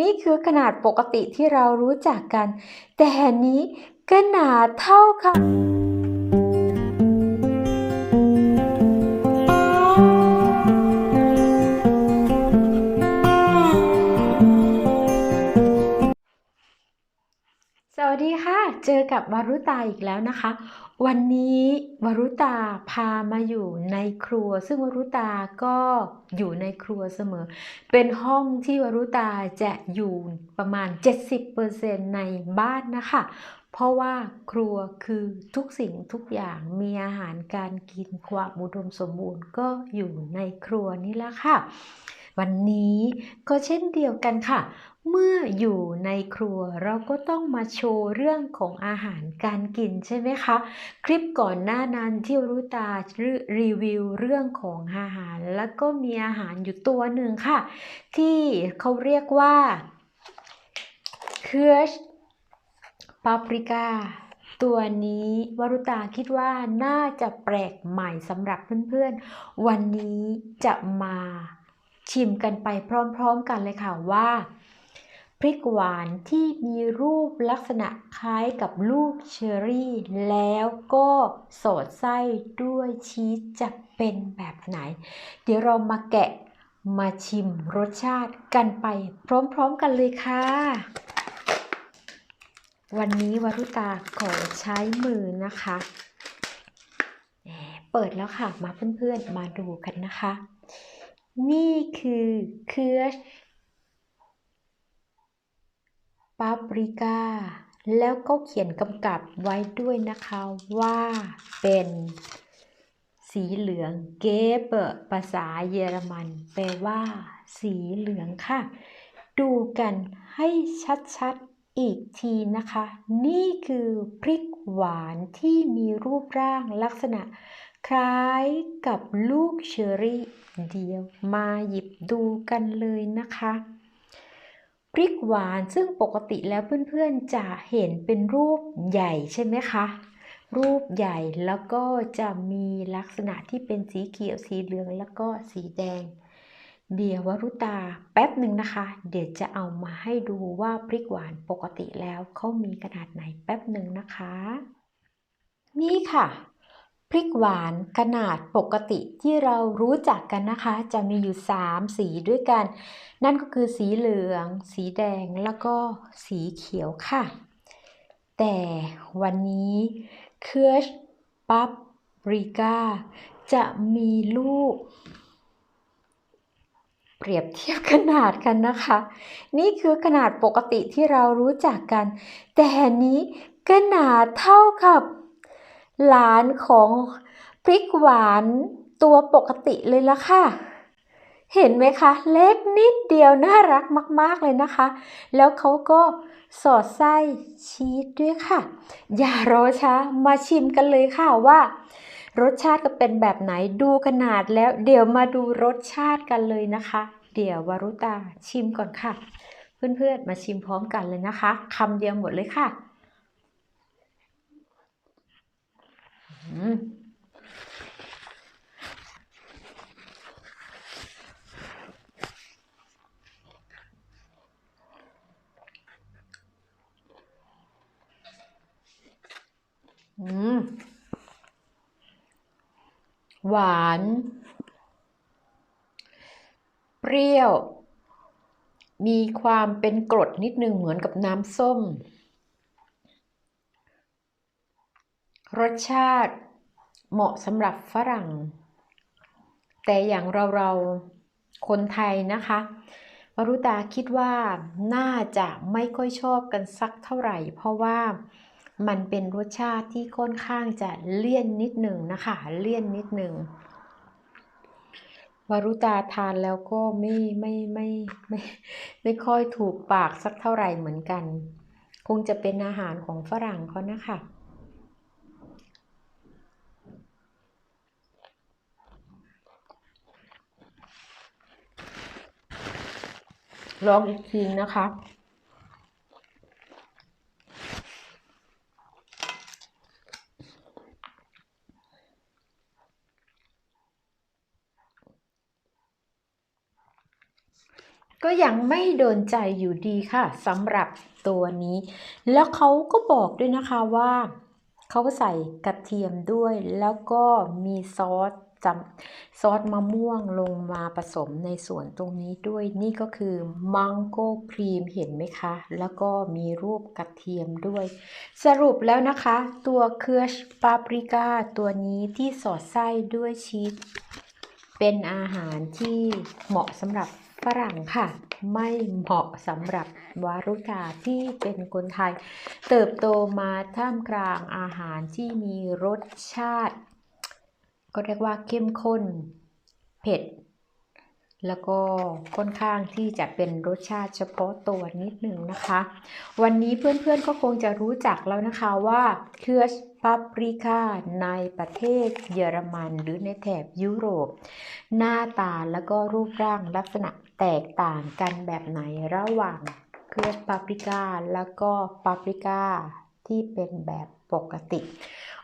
นี่คือขนาดปกติที่เรารู้จักกัน แต่นี้ขนาดเท่าค่ะสวัสดีค่ะ เจอกับวารุตาอีกแล้วนะคะ วันนี้วารุตาพามาอยู่ในครัว ซึ่งวารุตาก็อยู่ในครัวเสมอ เป็นห้องที่วารุตาจะอยู่ประมาณ 70%ในบ้านนะคะ เพราะว่าครัวคือทุกสิ่งทุกอย่างมีอาหารการกินความอุดมสมบูรณ์ก็อยู่ในครัวนี่แหละค่ะวันนี้ก็เช่นเดียวกันค่ะ เมื่ออยู่ในครัวเราก็ต้องมาโชว์เรื่องของอาหารการกินใช่ไหมคะ คลิปก่อนหน้านั้นที่รุตารีวิวเรื่องของอาหาร แล้วก็มีอาหารอยู่ตัวหนึ่งค่ะ ที่เขาเรียกว่าเคืร์ชปาปริกาตัวนี้วรุตาคิดว่าน่าจะแปลกใหม่สำหรับเพื่อนๆ วันนี้จะมาชิมกันไปพร้อมๆกันเลยค่ะว่า พริกหวานที่มีรูปลักษณะคล้ายกับลูกเชอร์รี่ แล้วก็สอดไส้ด้วยชีสจะเป็นแบบไหน เดี๋ยวเรามาแกะมาชิมรสชาติกันไปพร้อมๆกันเลยค่ะ วันนี้วรุตาขอใช้มือนะคะ เปิดแล้วค่ะมาเพื่อนๆมาดูกันนะคะ นี่คือเคืร์ช ปาปริกาแล้วก็เขียนกำกับไว้ด้วยนะคะว่าเป็นสีเหลืองเกเบอร์ภาษาเยอรมัน แปลว่า สีเหลืองค่ะ ดูกันให้ชัดๆอีกทีนะคะ นี่คือพริกหวานที่มีรูปร่างลักษณะ คล้ายกับลูกเชอร์รี่ เดียวมาหยิบดูกันเลยนะคะ พริกหวานซึ่งปกติแล้วเพื่อนๆจะเห็นเป็นรูปใหญ่ใช่ไหมคะ รูปใหญ่แล้วก็จะมีลักษณะที่เป็นสีเขียวสีเหลืองแล้วก็สีแดง เดี๋ยววรุตาแป๊บหนึ่งนะคะ เดี๋ยวจะเอามาให้ดูว่าพริกหวานปกติแล้วเขามีขนาดไหนแป๊บหนึ่งนะคะ นี่ค่ะ พริกหวานขนาดปกติที่เรารู้จักกันนะคะ จะมีอยู่ 3 สีด้วยกัน นั่นก็คือสีเหลือง สีแดงแล้วก็สีเขียวค่ะ แต่วันนี้เคืร์ชปับริก้าจะมีลูก เปรียบเทียบขนาดกันนะคะ นี่คือขนาดปกติที่เรารู้จักกัน แต่นี้ขนาดเท่ากับ หลานของพริกหวานตัวปกติเลยละค่ะ เห็นไหมคะ เล็กนิดเดียวน่ารักมาก ๆ เลยนะคะ แล้วเขาก็สอดไส้ชีสด้วยค่ะ อย่ารอช้ามาชิมกันเลยค่ะว่ารสชาติจะเป็นแบบไหนดูขนาดแล้ว เดี๋ยวมาดูรสชาติกันเลยนะคะ เดี๋ยววารุตาชิมก่อนค่ะ เพื่อนๆมาชิมพร้อมกันเลยนะคะคำเดียวหมดเลยค่ะ อืมอืม หวาน เปรี้ยว มีความเป็นกรดนิดนึงเหมือนกับน้ำส้ม รสชาติเหมาะสำหรับฝรั่ง แต่อย่างเราเราคนไทยนะคะวรุตาคิดว่าน่าจะไม่ค่อยชอบกันสักเท่าไหร่ เพราะว่ามันเป็นรสชาติที่ค่อนข้างจะเลี่ยนนิดหนึ่งนะคะ เลี่ยนนิดหนึ่งวรุตาทานแล้วก็ไม่ไม่ไม่ไม่ไม่ค่อยถูกปากสักเท่าไหร่เหมือนกัน คงจะเป็นอาหารของฝรั่งเขานะคะ ลองอีกทีนะคะ ก็ยังไม่โดนใจอยู่ดีค่ะสำหรับตัวนี้ แล้วเขาก็บอกด้วยนะคะว่าเขาใส่กระเทียมด้วยแล้วก็มีซอส ซอสมะม่วงลงมาผสมในส่วนตรงนี้ด้วยนี่ก็คือมังโก้ครีมเห็นไหมคะ แล้วก็มีรูปกระเทียมด้วย สรุปแล้วนะคะ ตัวเคิร์ชปาปริก้าตัวนี้ที่สอดไส้ด้วยชีสเป็นอาหารที่เหมาะสำหรับฝรั่งค่ะ ไม่เหมาะสำหรับวารุตาที่เป็นคนไทย เติบโตมาท่ามกลางอาหารที่มีรสชาติ ก็เรียกว่าเข้มข้น เผ็ด แล้วก็ค่อนข้างที่จะเป็นรสชาติเฉพาะตัวนิดหนึ่งนะคะ วันนี้เพื่อนๆก็คงจะรู้จักแล้วนะคะว่าเครือปาปริก้าในประเทศเยอรมันหรือในแถบยุโรป หน้าตาแล้วก็รูปร่างลักษณะแตกต่างกันแบบไหนระหว่างเครือปาปริก้าแล้วก็ปาปริก้าที่เป็นแบบ ปกติ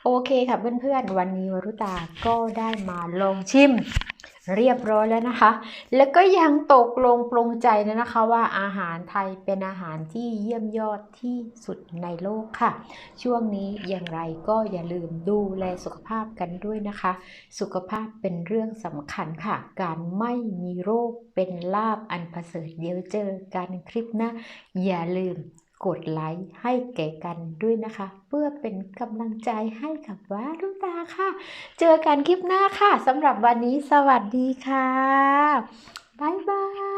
โอเคค่ะเพื่อนๆ วันนี้วรุตาก็ได้มาลองชิมเรียบร้อยแล้วนะคะ แล้วก็ยังตกลงปรงใจแล้วนะคะว่าอาหารไทยเป็นอาหารที่เยี่ยมยอดที่สุดในโลกค่ะ ช่วงนี้อย่างไรก็อย่าลืมดูแลสุขภาพกันด้วยนะคะ สุขภาพเป็นเรื่องสำคัญค่ะ การไม่มีโรคเป็นลาบอันประเสริฐเดี๋ยวเจอกันคลิปหน้าอย่าลืม กดไลค์ให้แก่กันด้วยนะคะ เพื่อเป็นกำลังใจให้กับวารุตาค่ะ เจอกันคลิปหน้าค่ะสำหรับวันนี้สวัสดีค่ะ บ๊ายบาย